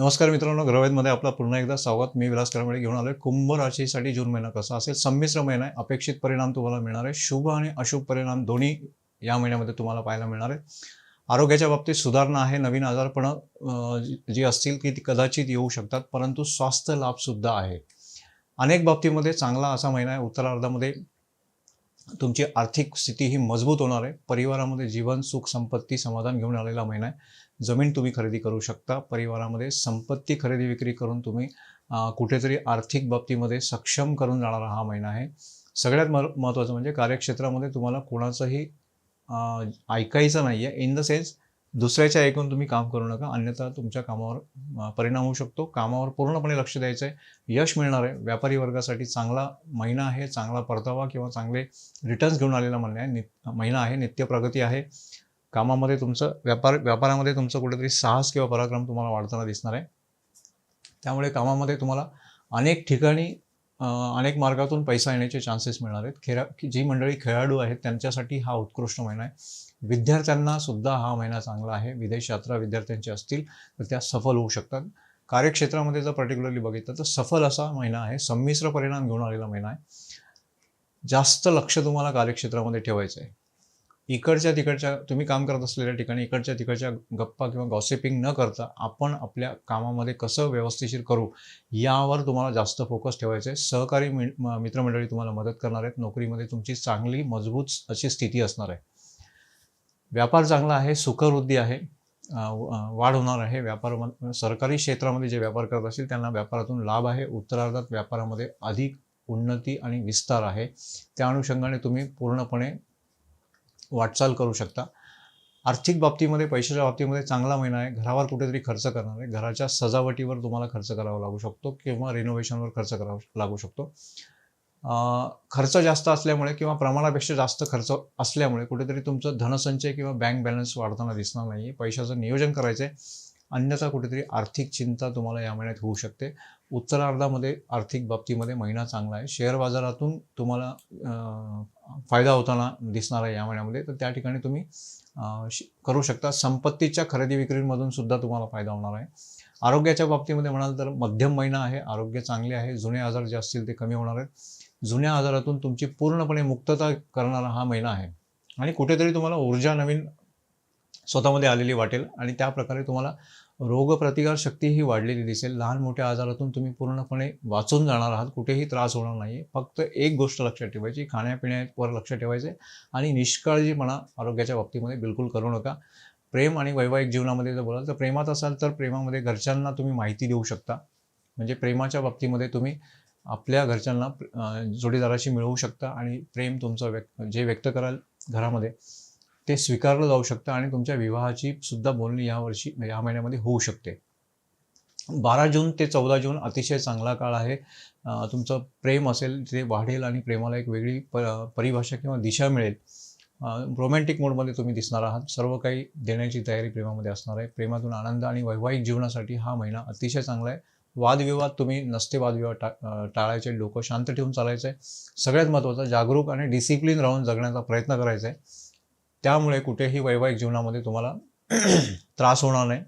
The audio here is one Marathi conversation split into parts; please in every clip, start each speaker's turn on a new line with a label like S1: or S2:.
S1: नमस्कार मित्रांनो ग्रवेदमध्ये आपला पुन्हा एकदा स्वागत. मी विलास करमळे घेऊन आलोय. कुंभ राशीसाठी जून महिना कसा असेल संमिश्र महिना आहे. अपेक्षित परिणाम तुम्हाला मिळणार आहे. शुभ आणि अशुभ परिणाम दोन्ही या महिन्यामध्ये तुम्हाला पाहायला मिळणार आहे आरोग्याच्या बाबतीत सुधारणा आहे. नवीन आजारपणं जी- असतील की ती कदाचित येऊ शकतात परंतु स्वास्थ्य लाभ सुद्धा आहे. अनेक बाबतीमध्ये चांगला असा महिना आहे. उत्तरार्धामध्ये तुमची आर्थिक स्थिती ही मजबूत होणार आहे. परिवारामध्ये जीवन सुख संपत्ती समाधान घेऊन आलेला महिना आहे. जमीन तुम्ही खरेदी करू शकता. परिवारामध्ये संपत्ती खरेदी विक्री करून तुम्ही कुठेतरी आर्थिक बाबतीमध्ये सक्षम करून जाणारा हा महिना आहे. सगळ्यात महत्त्वाचं म्हणजे कार्यक्षेत्रामध्ये तुम्हाला कोणाचंही ऐकायचं नाही आहे इन द सेन्स दुसऱ्याच्या ऐकून तुम्ही काम करू नका. अन्यथा तुमच्या कामावर परिणाम होऊ शकतो. कामावर पूर्णपणे लक्ष द्यायचं आहे. यश मिळणार आहे. व्यापारी वर्गासाठी चांगला महिना आहे चांगला परतावा किंवा चांगले रिटर्न्स घेऊन आलेला महिना आहे. नित महिना आहे नित्य प्रगती आहे. कामामध्ये तुमचं व्यापार व्यापारामध्ये तुमचं कुठेतरी साहस किंवा पराक्रम तुम्हाला वाढताना दिसणार आहे. त्यामुळे कामामध्ये तुम्हाला अनेक ठिकाणी अनेक मार्गातून पैसा येण्याचे चान्सेस मिळणार आहेत. खेळा जी मंडळी खेळाडू आहेत त्यांच्यासाठी हा उत्कृष्ट महिना आहे. विद्यार्थ्यांना सुद्धा हा महिना चांगला आहे. विदेश यात्रा विद्यार्थ्यांची असतील तर त्या सफल होऊ शकतात. कार्यक्षेत्रामध्ये जर पर्टिक्युलरली बघितलं तर सफल असा महिना आहे. संमिश्र परिणाम घेऊन आलेला महिना आहे. जास्त लक्ष तुम्हाला कार्यक्षेत्रामध्ये ठेवायचं आहे इकडच्या तिकडच्या तुम्ही काम करत असलेल्या ठिकाणी इकडच्या तिकडच्या गप्पा किंवा गॉसिपिंग न करता आपण आपल्या कामामध्ये कसं व्यवस्थिशीर करू यावर तुम्हाला जास्त फोकस ठेवायचं आहे सहकारी मि मित्रमंडळी तुम्हाला मदत करणार आहेत. नोकरीमध्ये तुमची चांगली मजबूत अशी स्थिती असणार आहे. व्यापार चांगला आहे सुखवृद्धी आहे व- वाढ होणार आहे. व्यापार सरकारी क्षेत्रामध्ये जे व्यापार करत असतील त्यांना व्यापारातून लाभ आहे. उत्तरार्धात व्यापारामध्ये अधिक उन्नती आणि विस्तार आहे. त्या अनुषंगाने तुम्ही पूर्णपणे वाटचाल करू शकता. आर्थिक बाबतीमध्ये पैशाच्या बाबतीमध्ये चांगला महिना आहे. घरावर कुठेतरी खर्च करणार आहे. घराच्या सजावटीवर तुम्हाला खर्च करावा लागू शकतो किंवा रिनोव्हेशनवर खर्च करावा लागू शकतो. खर्च जास्त असल्यामुळे किंवा प्रमाणापेक्षा जास्त खर्च असल्यामुळे कुठेतरी तुमचं धनसंचय किंवा बँक बॅलन्स वाढताना दिसणार नाही आहे पैशाचं नियोजन करायचं आहे अन्यथा कुठेतरी आर्थिक चिंता तुम्हाला या महिन्यात होऊ शकते. उत्तरार्धामध्ये आर्थिक बाबतीमध्ये महिना चांगला आहे. शेअर बाजारातून तुम्हाला फायदा होताना दिसणार आहे या महिन्यामध्ये. तर त्या ठिकाणी तुम्ही श- करू शकता. संपत्तीच्या खरेदी विक्रीमधून सुद्धा तुम्हाला फायदा होणार आहे. आरोग्याच्या बाबतीमध्ये म्हणाल तर मध्यम महिना आहे. आरोग्य चांगले आहे. जुने आजार जे असतील ते कमी होणार आहेत. जुन्या आजारातून तुमची पूर्णपणे मुक्तता करणारा हा महिना आहे. आणि कुठेतरी तुम्हाला ऊर्जा नवीन स्वतःमध्ये आलेली वाटेल आणि त्या प्रकारे तुम्हाला रोगप्रतिकार शक्ती ही वाढलेली दिसेल. लहान मोठ्या आजारातून तुम्ही पूर्णपणे वाचून जाणार आहात. कुठेही त्रास होणार नाही फक्त एक गोष्ट लक्षात ठेवायची खाण्यापिण्यावर लक्ष ठेवायचे आणि निष्काळजीपणा आरोग्याच्या बाबतीमध्ये बिलकुल करू नका. प्रेम आणि वैवाहिक जीवनामध्ये जर बोलाल तर प्रेमात असाल तर प्रेमामध्ये घरच्यांना तुम्ही माहिती देऊ शकता. म्हणजे प्रेमाच्या बाबतीमध्ये तुम्ही आपल्या घरच्यांना जोडीदाराशी मिळवू शकता आणि प्रेम तुमचं व्यक्त जे व्यक्त कराल घरामध्ये ते स्वीकारलं जाऊ शकतं आणि तुमच्या विवाहाची सुद्धा बोलणी यावर्षी या महिन्यामध्ये होऊ शकते. बारा जून ते चौदा जून अतिशय चांगला काळ आहे. तुमचं प्रेम असेल ते वाढेल आणि प्रेमाला एक वेगळी प परिभाषा किंवा दिशा मिळेल. रोमॅन्टिक मोडमध्ये तुम्ही दिसणार आहात. सर्व काही देण्याची तयारी प्रेमामध्ये असणार आहे. प्रेमातून आनंद आणि वैवाहिक जीवनासाठी हा महिना अतिशय चांगला आहे. वादविवाद तुम्ही नसते वादविवाद टा टाळायचे. डोकं शांत ठेवून चालायचं आहे सगळ्यात महत्त्वाचं जागरूक आणि डिसिप्लिन राहून जगण्याचा प्रयत्न करायचा आहे त्यामुळे कुठेही वैवाहिक जीवनामध्ये तुम्हाला त्रास होणार नाही.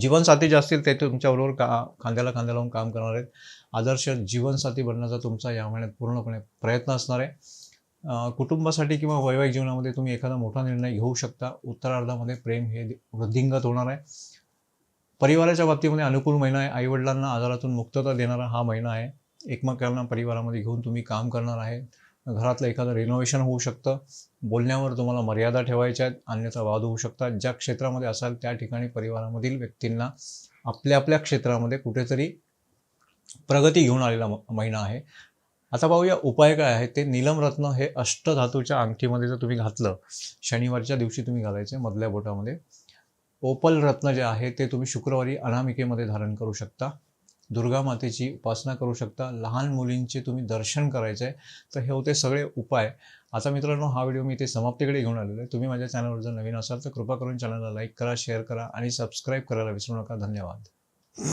S1: जीवनसाथी जे असतील ते तुमच्याबरोबर का खांद्याला खांद्या लावून काम करणार आहेत. आदर्श जीवनसाथी बनण्याचा तुमचा या महिन्यात पूर्णपणे प्रयत्न असणार आहे. कुटुंबासाठी किंवा वैवाहिक जीवनामध्ये तुम्ही एखादा मोठा निर्णय घेऊ शकता. उत्तरार्धामध्ये प्रेम हे वृद्धिंगत होणार आहे. परिवाराच्या बाबतीमध्ये अनुकूल महिना आहे. आईवडिलांना आजारातून मुक्तता देणारा हा महिना आहे. एकमेकांना परिवारामध्ये घेऊन तुम्ही काम करणार आहे. घरातलं एखादं रिनोव्हेशन होऊ शकतं. बोलण्यावर तुम्हाला मर्यादा ठेवायच्या आहेत. अन्यथा वाद होऊ शकतात. ज्या क्षेत्रामध्ये असाल त्या ठिकाणी परिवारामधील व्यक्तींना आपल्या आपल्या क्षेत्रामध्ये कुठेतरी प्रगती घेऊन आलेला महिना आहे. आता पाहूया उपाय काय आहे ते नीलमरत्न हे अष्टधातूच्या अंगठीमध्ये जर तुम्ही घातलं शनिवारच्या दिवशी तुम्ही घालायचे मधल्या बोटामध्ये ओपल रत्न जे आहे ते तुम्ही शुक्रवारी अनामिकेमध्ये धारण करू शकता. दुर्गा मातेची उपासना करू शकता. लहान मुलींचे तुम्ही दर्शन करायचे आहे तर हे होते सगळे उपाय. आता मित्रांनो हा व्हिडिओ मी इथे समाप्तीकडे घेऊन आलेलो आहे. तुम्ही माझ्या चॅनलवर जर नवीन असाल तर कृपा करून चॅनलला लाईक करा शेअर करा आणि सबस्क्राईब करायला विसरू नका. धन्यवाद.